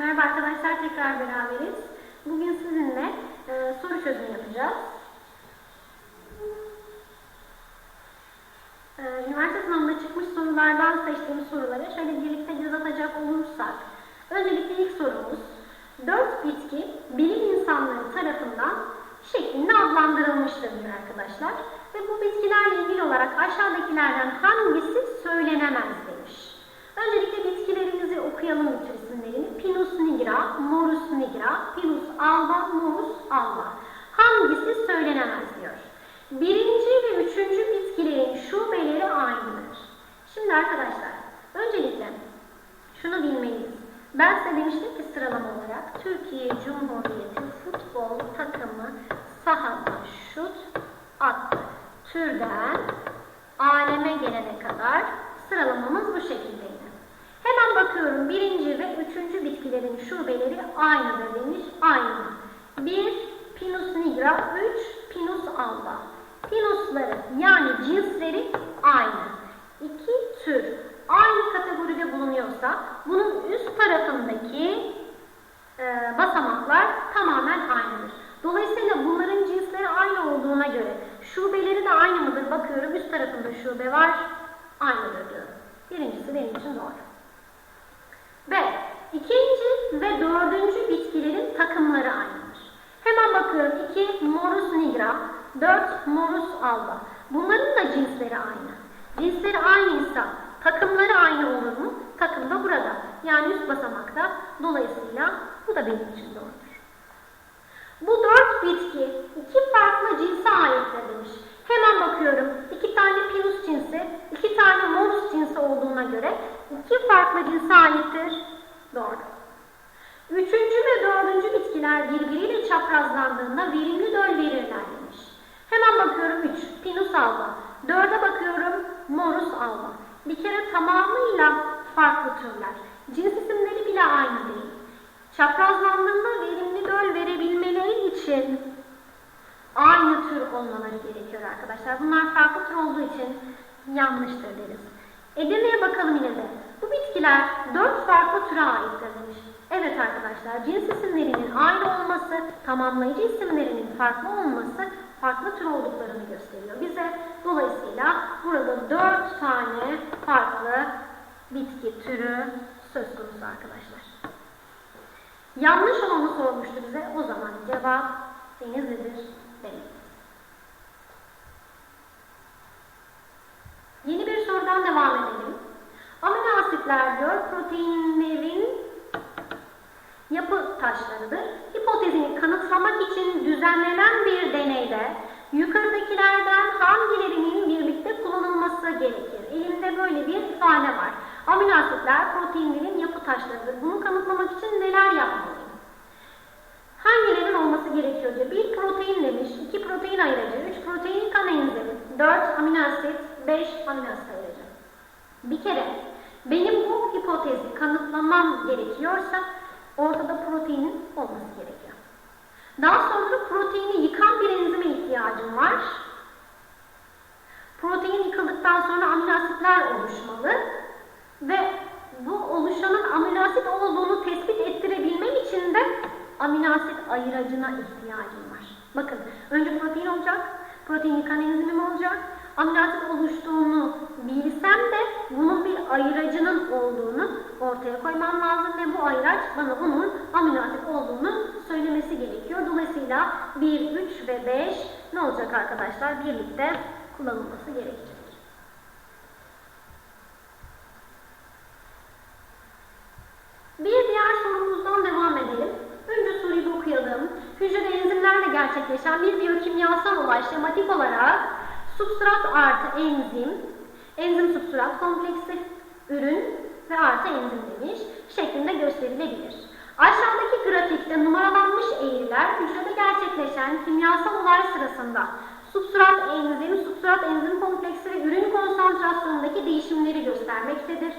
Merhaba arkadaşlar, tekrar beraberiz. Bugün sizinle e, soru çözümü yapacağız. E, üniversite sınavında çıkmış sorulardan seçtiğimiz soruları şöyle birlikte göz atacak olursak, öncelikle ilk sorumuz, dört bitki bilim insanları tarafından şeklinde adlandırılmıştır diyor arkadaşlar. Ve bu bitkilerle ilgili olarak aşağıdakilerden hangisi söylenemez demiş. Öncelikle bitkilerimizi okuyalım isimlerini. Pinus nigra, Morus nigra, Pinus alba, Morus alba. Hangisi söylenemez diyor. Birinci ve üçüncü bitkilerin şubeleri aynıdır. Şimdi arkadaşlar, öncelikle şunu bilmeliyiz. Ben size demiştim ki sıralama olarak Türkiye Cumhuriyeti futbol takımı sahada şut attı. Türden aleme gelene kadar sıralamamız bu şekildeydi. Hemen bakıyorum birinci ve üçüncü bitkilerin şubeleri aynıdır demiş. Aynı. Bir Pinus nigra, üç Pinus alba. Pinusları yani cinsleri aynı. İki tür aynı kategoride bulunuyorsa bunun üst tarafındaki e, basamaklar tamamen aynıdır. Dolayısıyla bunların cinsleri aynı olduğuna göre şubeleri de aynı mıdır? Bakıyorum üst tarafında şube var. Aynıdır diyorum. Birincisi benim için doğru. İkinci ve dördüncü bitkilerin takımları aynıdır. Hemen bakıyorum. 2 Morus nigra, 4 Morus alba. Bunların da cinsleri aynı. Cinsleri aynıysa takımları aynı olur mu? Takım da burada. Yani üst basamakta. Dolayısıyla bu da benim için doğrudur. Bu dört bitki iki farklı cinse aittir demiş. Hemen bakıyorum. iki tane pinus cinsi, iki tane morus cinsi olduğuna göre iki farklı cinse aittir. Doğru. Üçüncü ve dördüncü bitkiler birbiriyle çaprazlandığında verimli döl verirler demiş. Hemen bakıyorum 3. Pinus alba. Dörde bakıyorum morus alba. Bir kere tamamıyla farklı türler. Cins isimleri bile aynı değil. Çaprazlandığında verimli döl verebilmeleri için aynı tür olmaları gerekiyor arkadaşlar. Bunlar farklı tür olduğu için yanlıştır deriz. Edirne'ye bakalım yine de. Bu bitkiler dört farklı türe aittir demiş. Evet arkadaşlar cins isimlerinin aynı olması, tamamlayıcı isimlerinin farklı olması farklı tür olduklarını gösteriyor bize. Dolayısıyla burada dört tane farklı bitki türü söz konusu arkadaşlar. Yanlış olanı sormuştu bize. O zaman cevap denizlidir demek. Yeni bir sorudan devam edelim. Diyor proteinlerin yapı taşlarıdır. Hipotezini kanıtlamak için düzenlenen bir deneyde yukarıdakilerden hangilerinin birlikte kullanılması gerekir? Elimde böyle bir ifade var. Amino asitler proteinlerin yapı taşlarıdır. Bunu kanıtlamak için neler yapmalıyım? Hangilerinin olması gerekiyor diyor. Bir protein demiş, iki protein ayırıcı, üç protein kan enzimi, dört amino asit, beş amino asit ayırıcı. Bir kere benim bu hipotezi kanıtlamam gerekiyorsa ortada proteinin olması gerekiyor. Daha sonra proteini yıkan bir enzime ihtiyacım var. Protein yıkıldıktan sonra amino asitler oluşmalı ve bu oluşanın amino asit olduğunu tespit ettirebilmem için de amino asit ayıracına ihtiyacım var. Bakın önce protein olacak, protein yıkan enzimim olacak. Asit oluştuğunu bilsem de bunun bir ayıracının olduğunu ortaya koymam lazım ve bu ayıraç bana bunun amino asit olduğunu söylemesi gerekiyor. Dolayısıyla 1, 3 ve 5 ne olacak arkadaşlar? Birlikte kullanılması gerekecek. Bir diğer sorumuzdan devam edelim. Önce soruyu okuyalım. Hücrede enzimlerle gerçekleşen bir biyokimyasal olay şematik olarak substrat artı enzim, enzim substrat kompleksi, ürün ve artı enzim demiş şeklinde gösterilebilir. Aşağıdaki grafikte numaralanmış eğriler hücrede gerçekleşen kimyasal olay sırasında substrat enzim, substrat enzim kompleksi ve ürün konsantrasyonundaki değişimleri göstermektedir.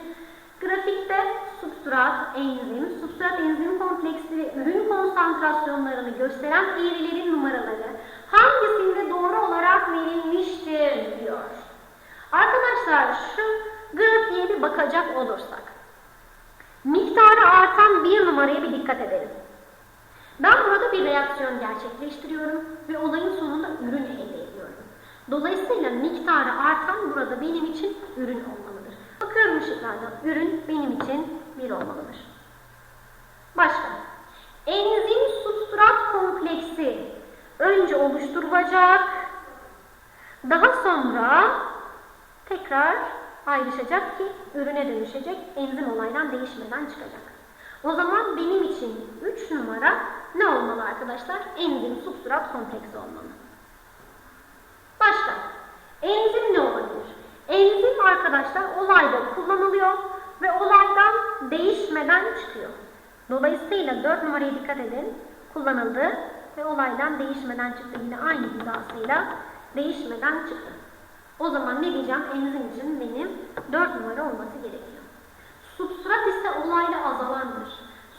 Grafikte substrat, enzim, substrat enzim kompleksi ve ürün konsantrasyonlarını gösteren eğrilerin numaraları hangisinde doğru olarak verilmiştir diyor. Arkadaşlar şu grafiğe bir bakacak olursak miktarı artan bir numaraya bir reaksiyon gerçekleştiriyorum ve olayın sonunda ürün elde ediyorum. Dolayısıyla miktarı artan burada benim için ürün olmalıdır. Bakıyorum ışıklardan. Ürün benim için bir olmalıdır. Başka. Enzim substrat kompleksi önce oluşturulacak, daha sonra tekrar ayrışacak ki ürüne dönüşecek, enzim olaydan değişmeden çıkacak. O zaman benim için 3 numara ne olmalı arkadaşlar? Enzim substrat kompleksi olmalı. Başka. Enzim ne olabilir? Enzim arkadaşlar olayda kullanılıyor ve olaydan değişmeden çıkıyor. Dolayısıyla 4 numaraya dikkat edin. Kullanıldı ve olaydan değişmeden çıktı. Yine aynı hizasıyla değişmeden çıktı. O zaman ne diyeceğim? Enzim benim 4 numara olması gerekiyor. Substrat ise olayla azalandır.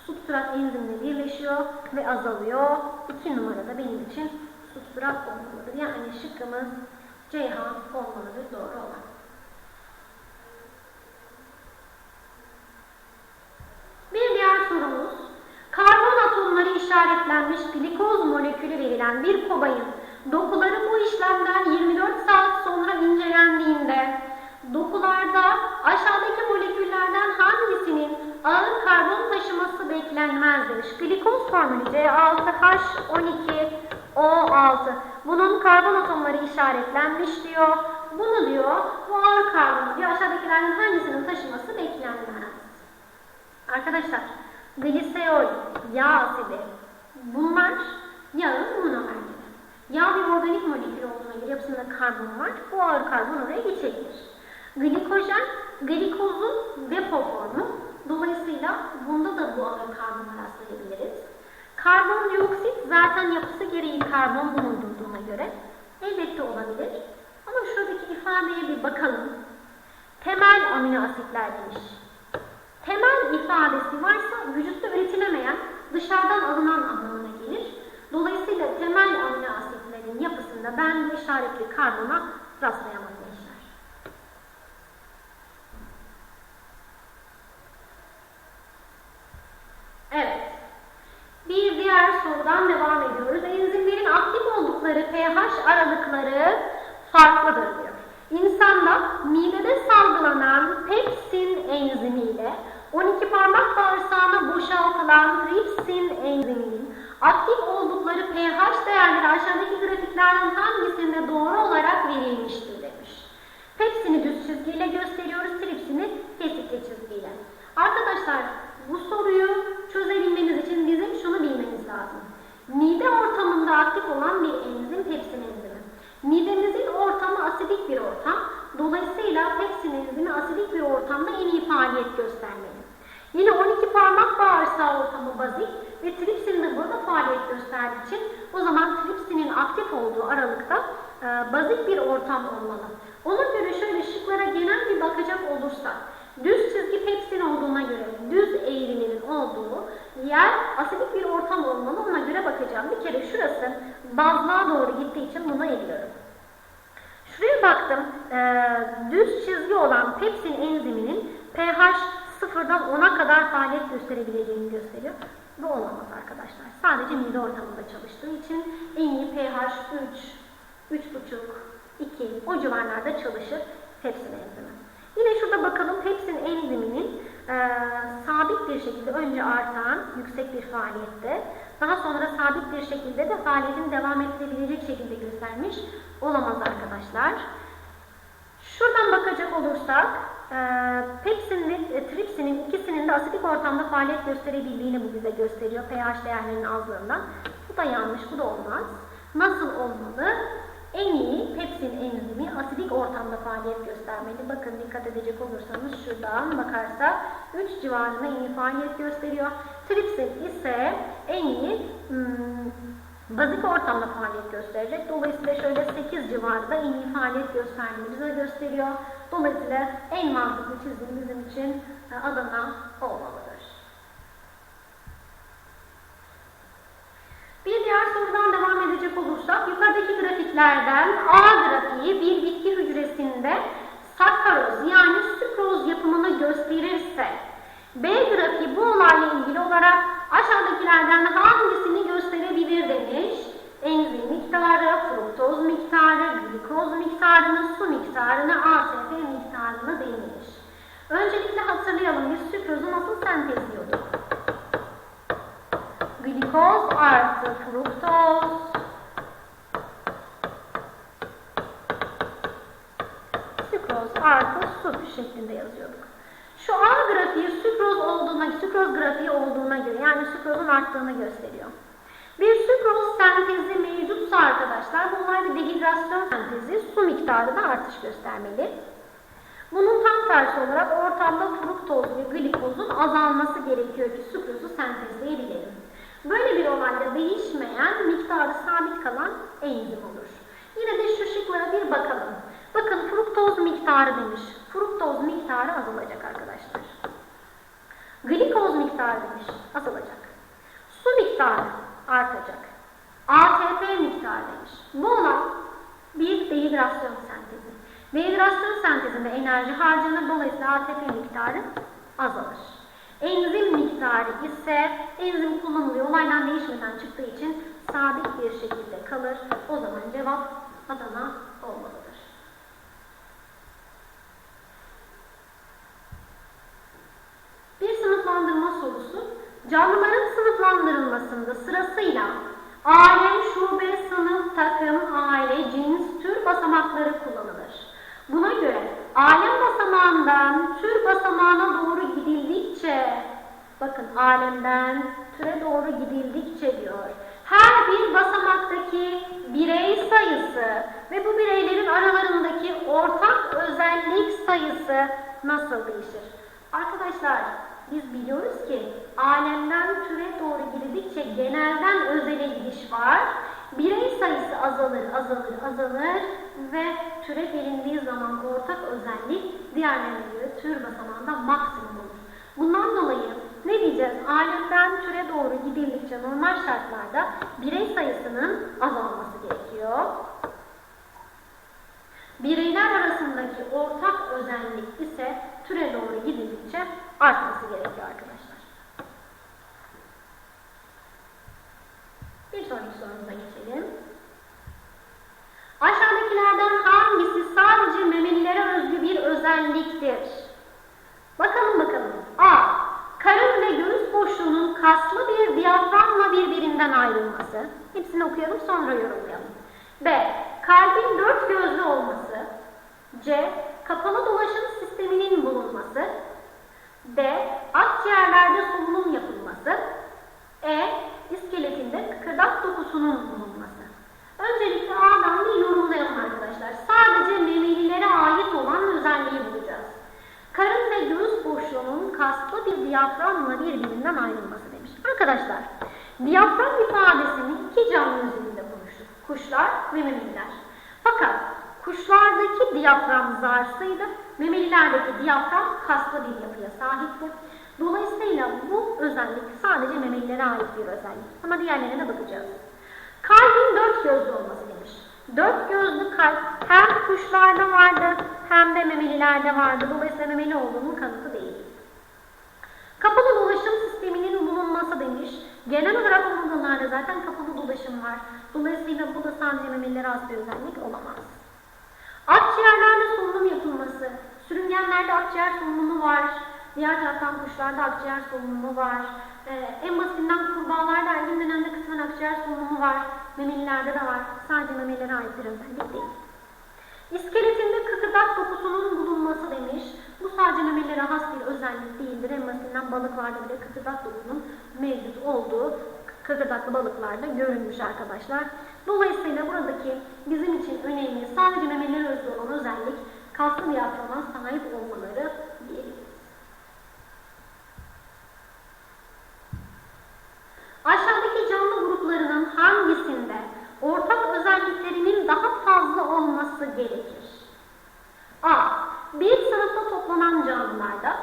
Substrat enzimle birleşiyor ve azalıyor. 2 numarada benim için substrat olmalıdır. Yani şıkkımız Ceyhan olmalıdır doğru olan. Bir diğer sorumuz, karbon atomları işaretlenmiş glikoz molekülü verilen bir kobayın dokuları bu işlemden 24 saat sonra incelendiğinde dokularda aşağıdaki moleküllerden hangisinin ağır karbon taşıması beklenmez demiş. Glikoz formülü C6H12O6. Bunun karbon atomları işaretlenmiş diyor. Bunu diyor, bu ağır karbon diyor. Aşağıdakilerden hangisinin taşıması beklenmez. Arkadaşlar, gliserol, yağ asidi bunlar yağın monomerleri. Yağ bir organik molekül olduğuna göre yapısında karbon var. Bu ağır karbon oraya geçebilir. Glikojen, glikozun depo formu. Dolayısıyla bunda da bu ağır karbona rastlayabiliriz. Karbondioksit zaten yapısı gereği karbon bulundurduğuna göre elbette olabilir. Ama şuradaki ifadeye bir bakalım. Temel amino asitler demiş. Temel ifadesi varsa vücutta üretilemeyen, dışarıdan alınan anlamına gelir. Dolayısıyla temel amino asitlerin yapısında ben bu işaretli karbona rastlayamam gençler. Evet. Bir diğer sorudan devam ediyoruz. Enzimlerin aktif oldukları pH aralıkları farklıdır diyor. İnsanda midede salgılanan pepsin enzimiyle 12 parmak bağırsağına boşaltılan tripsin enziminin aktif oldukları pH değerleri aşağıdaki grafiklerden hangisinde doğru olarak verilmiştir demiş. Pepsini düz çizgiyle gösteriyoruz, tripsini kesikli çizgiyle. Arkadaşlar bu soruyu çözebilmeniz için bizim şunu bilmeniz lazım. Mide ortamında aktif olan bir enzim pepsin enzimi. Midemizin ortamı asidik bir ortam. Dolayısıyla pepsin enzimi asidik bir ortamda en iyi faaliyet göstermeli. Yine 12 parmak bağırsağı ortamı bazik ve tripsin de burada faaliyet gösterdiği için o zaman tripsinin aktif olduğu aralıkta e, bazik bir ortam olmalı. Ona göre şöyle şıklara genel bir bakacak olursak, düz çizgi pepsin olduğuna göre düz eğriminin olduğu yer asidik bir ortam olmalı ona göre bakacağım. Bir kere şurası bazlığa doğru gittiği için buna eliyorum. Şuraya baktım, e, düz çizgi olan pepsin enziminin pH sıfırdan 10'a kadar faaliyet gösterebileceğini gösteriyor. Bu olamaz arkadaşlar. Sadece mide ortamında çalıştığı için en iyi pH 3, 3,5, 2 o civarlarda çalışır pepsin enzimi. Yine şurada bakalım pepsin enziminin e, sabit bir şekilde önce artan yüksek bir faaliyette daha sonra sabit bir şekilde de faaliyetin devam ettirebilecek şekilde göstermiş olamaz arkadaşlar. Şuradan bakacak olursak e, pepsin ve e, tripsinin ikisinin de asidik ortamda faaliyet gösterebildiğini bu bize gösteriyor pH değerlerinin azlığından. Bu da yanlış, bu da olmaz. Nasıl olmalı? En iyi pepsin enzimi asidik ortamda faaliyet göstermeli. Bakın dikkat edecek olursanız şuradan bakarsak 3 civarında en iyi faaliyet gösteriyor. Tripsin ise en iyi hmm, bazik ortamda faaliyet gösterecek. Dolayısıyla şöyle 8 civarında en iyi faaliyet gösterdiğini bize gösteriyor. Dolayısıyla en mantıklı çizgi bizim için e, Adana olmalıdır. Bir diğer sorudan devam edecek olursak, yukarıdaki grafiklerden A grafiği bir bitki hücresinde sakkaroz yani sükroz yapımını gösterirse, B grafiği bu olayla ilgili olarak aşağıdakilerden hangisini gösterebilir demiş. miktarı, fruktoz miktarı, glikoz miktarını, su miktarını, ATP miktarını denilir. Öncelikle hatırlayalım biz sükrozu nasıl sentezliyorduk? Glikoz artı fruktoz sükroz artı su şeklinde yazıyorduk. Şu A grafiği sükroz olduğuna, sükroz grafiği olduğuna göre yani sükrozun arttığını gösteriyor. Bir sükroz sentezi mevcutsa arkadaşlar bunlar bir dehidrasyon sentezi su miktarı da artış göstermeli. Bunun tam tersi olarak ortamda fruktoz ve glikozun azalması gerekiyor ki sükrozu sentezleyebilelim. Böyle bir olayda değişmeyen, miktarı sabit kalan enzim olur. Yine de şu şıklara bir bakalım. Bakın fruktoz miktarı demiş. Fruktoz miktarı azalacak arkadaşlar. Glikoz miktarı demiş. Azalacak. Su miktarı artacak. ATP miktarı demiş. Bu olan bir dehidrasyon sentezi. Dehidrasyon sentezinde enerji harcanır. Dolayısıyla ATP miktarı azalır. Enzim miktarı ise enzim kullanılıyor. Olaydan değişmeden çıktığı için sabit bir şekilde kalır. O zaman cevap Adana olmalıdır. Bir sınıflandırma sorusu. Canlıların sınıflandırılmasında sırasıyla alem, şube, sınıf, takım, aile, cins, tür basamakları kullanılır. Buna göre alem basamağından tür basamağına doğru gidildikçe, bakın alemden türe doğru gidildikçe diyor. Her bir basamaktaki birey sayısı ve bu bireylerin aralarındaki ortak özellik sayısı nasıl değişir? Arkadaşlar biz biliyoruz ki alemden türe doğru gidildikçe genelden özele gidiş var. Birey sayısı azalır, azalır, azalır ve türe gelindiği zaman ortak özellik diğerlerine göre tür basamağında maksimum olur. Bundan dolayı ne diyeceğiz? Alemden türe doğru gidildikçe normal şartlarda birey sayısının azalması gerekiyor. Bireyler arasındaki ortak özellik ise türe doğru gidildikçe artması gerekiyor arkadaşlar. Bir sonraki sorumuza geçelim. Aşağıdakilerden hangisi sadece memelilere özgü bir özelliktir? Bakalım bakalım. A. Karın ve göğüs boşluğunun kaslı bir diyaframla birbirinden ayrılması. Hepsini okuyalım sonra yorumlayalım. B. Kalbin dört gözlü olması. C. Kapalı dolaşım sisteminin bulunması. D. Akciğerlerde solunum yapılması. E. İskeletinde kıkırdak dokusunun bulunması. Öncelikle A'dan bir yorumlayalım arkadaşlar. Sadece memelilere ait olan özelliği bulacağız. Karın ve göğüs boşluğunun kaslı bir diyaframla birbirinden ayrılması demiş. Arkadaşlar, diyafram ifadesini iki canlı üzerinde konuştuk. Kuşlar ve memeliler. Fakat kuşlardaki diyafram zarsıydı, memelilerdeki diyafram kaslı bir yapıya sahipti. Dolayısıyla bu özellik sadece memelilere ait bir özellik. Ama diğerlerine bakacağız. Kalbin dört gözlü olması demiş. Dört gözlü kalp hem kuşlarda vardı hem de memelilerde vardı. Dolayısıyla memeli olduğunun kanıtı değil. Kapalı dolaşım bulunması demiş. Genel olarak omurgalarda zaten kapalı dolaşım var. Dolayısıyla bu da sadece memelilere has bir özellik olamaz. Akciğerlerde solunum yapılması. Sürüngenlerde akciğer solunumu var. Diğer taraftan kuşlarda akciğer solunumu var. Ee, en basitinden kurbağalarda ergin dönemde kısmen akciğer solunumu var. Memelilerde de var. Sadece memelilere ait bir özellik değil. İskeletinde kıkırdak dokusunun bulunması demiş. Bu sadece memelilere has bir özellik değildir. En basitinden balıklarda bile kıkırdak dokusunun mevcut olduğu kıkırdaklı balıklarda görülmüş arkadaşlar. Dolayısıyla buradaki bizim için önemli sadece memelilere özgü olan özellik kaslı diyaframa sahip olmaları diyebiliriz. Aşağıdaki canlı gruplarının hangisinde ortak özelliklerinin daha fazla olması gerekir? A. Toplanan canlılarda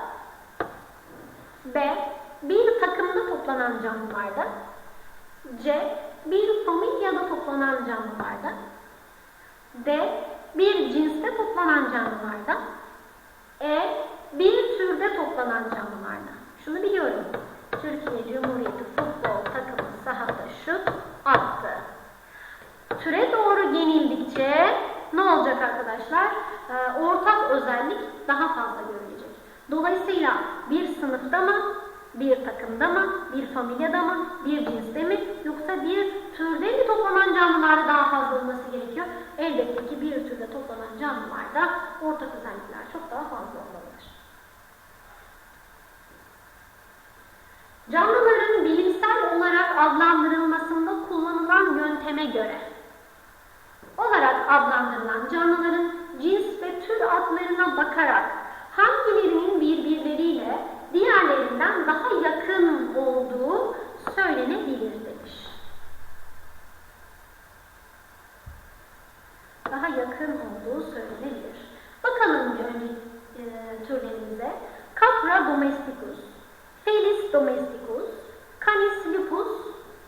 B. Bir takımda toplanan canlılarda C. Bir familyada toplanan canlılarda D. Bir cinste toplanan canlılarda E. Bir türde toplanan canlılarda. Şunu biliyorum. Türkiye Cumhuriyeti futbol takımı sahada şut attı. Türe ne olacak arkadaşlar? E, ortak özellik daha fazla görülecek. Dolayısıyla bir sınıfta mı, bir takımda mı, bir familyada mı, bir cinste mi yoksa bir türde mi toplanan canlılarda daha fazla olması gerekiyor? Elbette ki bir türde toplanan canlılarda ortak özellikler çok daha fazla olmalıdır. Canlıların bilimsel olarak adlandırılmasında kullanılan yönteme göre adlandırılan canlıların cins ve tür adlarına bakarak hangilerinin birbirleriyle diğerlerinden daha yakın olduğu söylenebilir demiş. Daha yakın olduğu söylenebilir. Bakalım önce e, türlerimize. Capra domesticus, Felis domesticus, Canis lupus,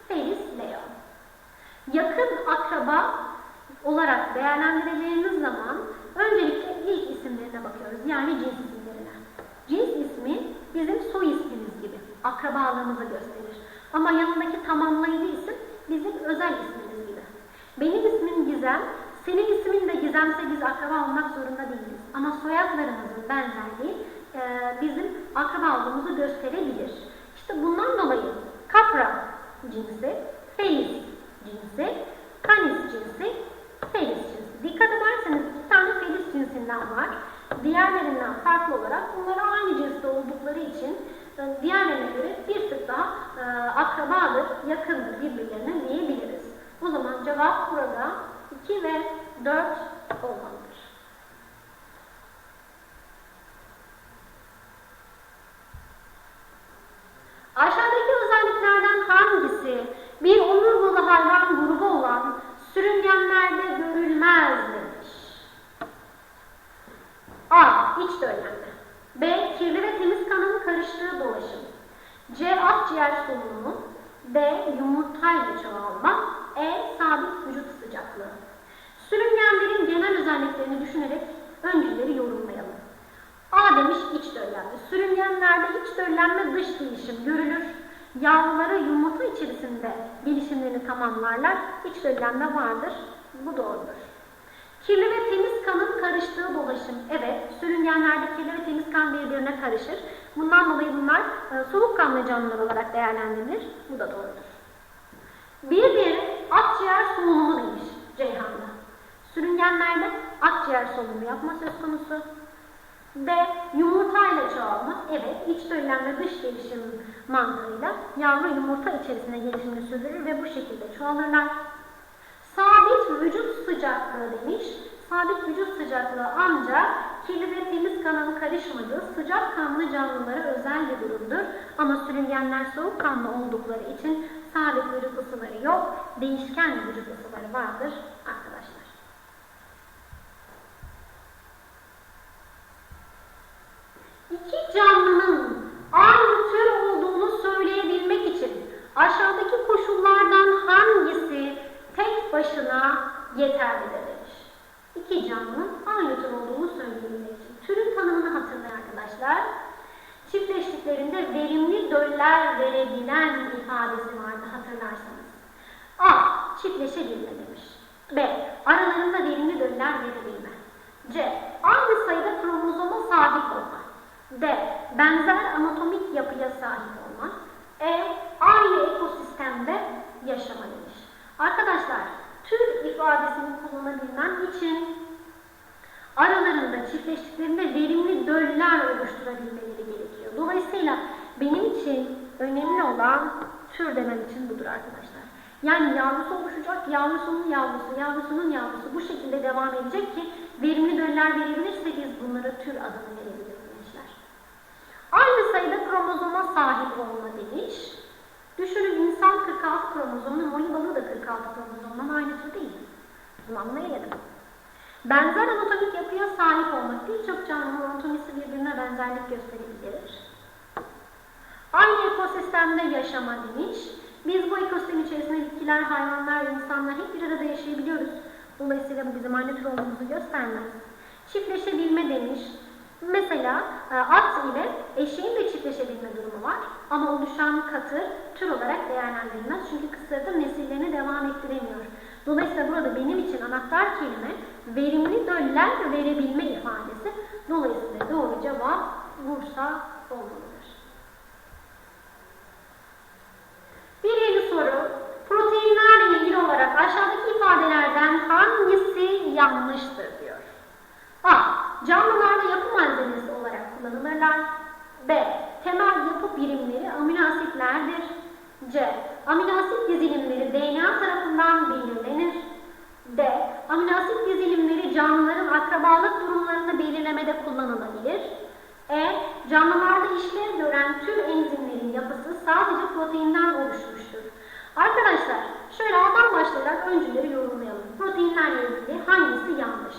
Felis leo. Yakın akraba olarak değerlendireceğimiz zaman öncelikle ilk isimlerine bakıyoruz. Yani cins isimlerine. Cins ismi bizim soy ismimiz gibi. Akrabalığımızı gösterir. Ama yanındaki tamamlayıcı isim bizim özel ismimiz gibi. Benim ismim Gizem, senin ismin de Gizemse biz akraba olmak zorunda değiliz. Ama soyadlarımızın benzerliği e, bizim akraba olduğumuzu gösterebilir. İşte bundan dolayı Capra cinsi, Felis cinsi, Canis cinsi, Felis cinsi. Dikkat ederseniz iki tane Felis cinsinden var. Diğerlerinden farklı olarak bunlar aynı cinste oldukları için e, diğerlerine göre bir tık daha e, akrabadır, yakındır birbirlerine diyebiliriz. O zaman cevap burada 2 ve 4 olmalıdır. Aşağıdaki özelliklerden hangisi bir omurgalı hayvan grubu olan sürüngenlerde görülmez demiş. A. İç döllenme. B. Kirli ve temiz kanın karıştığı dolaşım. C. Akciğer solunumu. D. Yumurtayla çoğalma. E. Sabit vücut sıcaklığı. Sürüngenlerin genel özelliklerini düşünerek öncüleri yorumlayalım. A demiş iç döllenme. Sürüngenlerde iç döllenme dış gelişim görülür. Yavruları yumurta içerisinde gelişimlerini tamamlarlar. İç döllenme vardır. Bu doğrudur. Kirli ve temiz kanın karıştığı dolaşım. Evet, sürüngenlerde kirli ve temiz kan birbirine karışır. Bundan dolayı bunlar e, soğukkanlı canlılar olarak değerlendirilir. Bu da doğrudur. Bir diğeri akciğer solunumu demiş Ceyhan'da. Sürüngenlerde akciğer solunumu yapma söz konusu. B. Yumurtayla çoğalma. Evet, iç döllenme dış gelişim mantığıyla yavru yumurta içerisinde gelişimini sürdürür ve bu şekilde çoğalırlar. Sabit vücut sıcaklığı demiş. Sabit vücut sıcaklığı ancak kirli ve temiz kanın karışmadığı sıcak kanlı canlılara özel bir durumdur. Ama sürüngenler soğuk kanlı oldukları için sabit vücut ısıları yok, değişken vücut ısıları vardır arkadaşlar. İki canlının aynı tür olduğunu söyleyebilmek için aşağıdaki koşullardan hangisi tek başına yeterlidir. İki canlının aynı tür olduğunu söyleyebilmek için. Türün tanımını hatırlayın arkadaşlar. Çiftleştiklerinde verimli döller verebilen ifadesi vardı hatırlarsanız. A. Çiftleşebilme demiş. B. Aralarında verimli döller verebilme. C. Aynı sayıda kromozoma sahip olma. D. Benzer anatomik yapıya sahip olma. E. Aynı ekosistemde yaşama demiş. Arkadaşlar, tür ifadesini kullanabilmem için aralarında çiftleştiklerinde verimli döller oluşturabilmeleri gerekiyor. Dolayısıyla benim için önemli olan tür demem için budur arkadaşlar. Yani yavrusu oluşacak, yavrusunun yavrusu, yavrusunun yavrusu bu şekilde devam edecek ki verimli döller verebilirse biz bunlara tür adını verebiliriz. Aynı sayıda kromozoma sahip olma demiş. Düşünün insan 46 kromozomlu, moli balığı da 46 kromozomdan aynı tür değil. Bunu anlayalım. Benzer anatomik yapıya sahip olmak birçok canlının anatomisi birbirine benzerlik gösterebilir. Aynı ekosistemde yaşama demiş. Biz bu ekosistem içerisinde bitkiler, hayvanlar, insanlar hep bir arada yaşayabiliyoruz. Dolayısıyla bu bizim aynı tür olduğumuzu göstermez. Çiftleşebilme demiş. Mesela e, at ile eşeğin de çiftleşebilme durumu var. Ama oluşan katı tür olarak değerlendirilmez. Çünkü kısırda nesillerini devam ettiremiyor. Dolayısıyla burada benim için anahtar kelime verimli döller verebilme ifadesi. Dolayısıyla doğru cevap Bursa olmalıdır. C. Amino asit dizilimleri DNA tarafından belirlenir. D. Amino asit dizilimleri canlıların akrabalık durumlarını belirlemede kullanılabilir. E. Canlılarda işlev gören tüm enzimlerin yapısı sadece proteinden oluşmuştur. Arkadaşlar şöyle alttan başlayarak öncüleri yorumlayalım. Proteinlerle ilgili hangisi yanlış?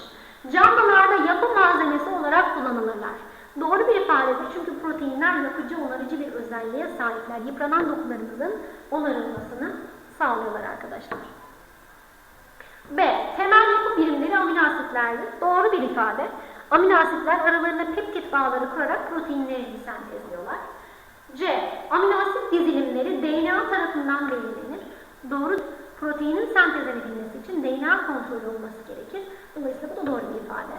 Canlılarda yapı malzemesi olarak kullanılırlar. Doğru bir ifadedir çünkü proteinler yapıcı, onarıcı bir özelliğe sahipler. Yıpranan dokularımızın onarılmasını sağlıyorlar arkadaşlar. B. Temel yapı birimleri amino asitlerdir. Doğru bir ifade. Amino asitler aralarında peptit bağları kurarak proteinleri sentezliyorlar. C. Amino asit dizilimleri DNA tarafından belirlenir. Doğru. Proteinin sentezlenebilmesi için DNA kontrolü olması gerekir. Dolayısıyla bu da doğru bir ifade.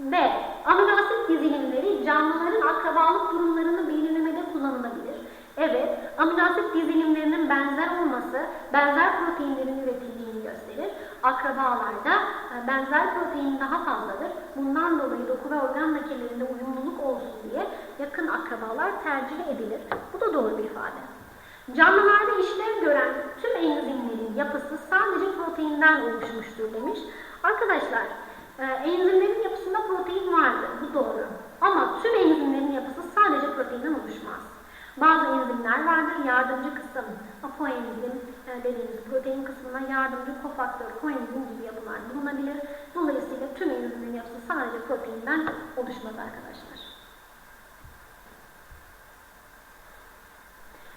B. Amino asit dizilimleri canlıların akrabalık durumlarını belirlemede kullanılabilir. Evet, amino asit dizilimlerinin benzer olması benzer proteinlerin üretildiğini gösterir. Akrabalarda e, benzer protein daha fazladır. Bundan dolayı doku ve organ nakelerinde uyumluluk olsun diye yakın akrabalar tercih edilir. Bu da doğru bir ifade. Canlılarda işlev gören tüm enzimlerin yapısı sadece proteinden oluşmuştur demiş. Arkadaşlar, enzimlerin yapısında protein vardır, bu doğru. Ama tüm enzimlerin yapısı sadece proteinden oluşmaz. Bazı enzimler vardır, yardımcı kısım, koenzim e, dediğimiz protein kısmına yardımcı kofaktör, koenzim gibi yapılar bulunabilir. Dolayısıyla tüm enzimlerin yapısı sadece proteinden oluşmaz arkadaşlar.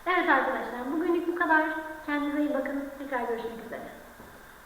Evet arkadaşlar, bugünlük bu kadar. Kendinize iyi bakın. Tekrar görüşmek üzere.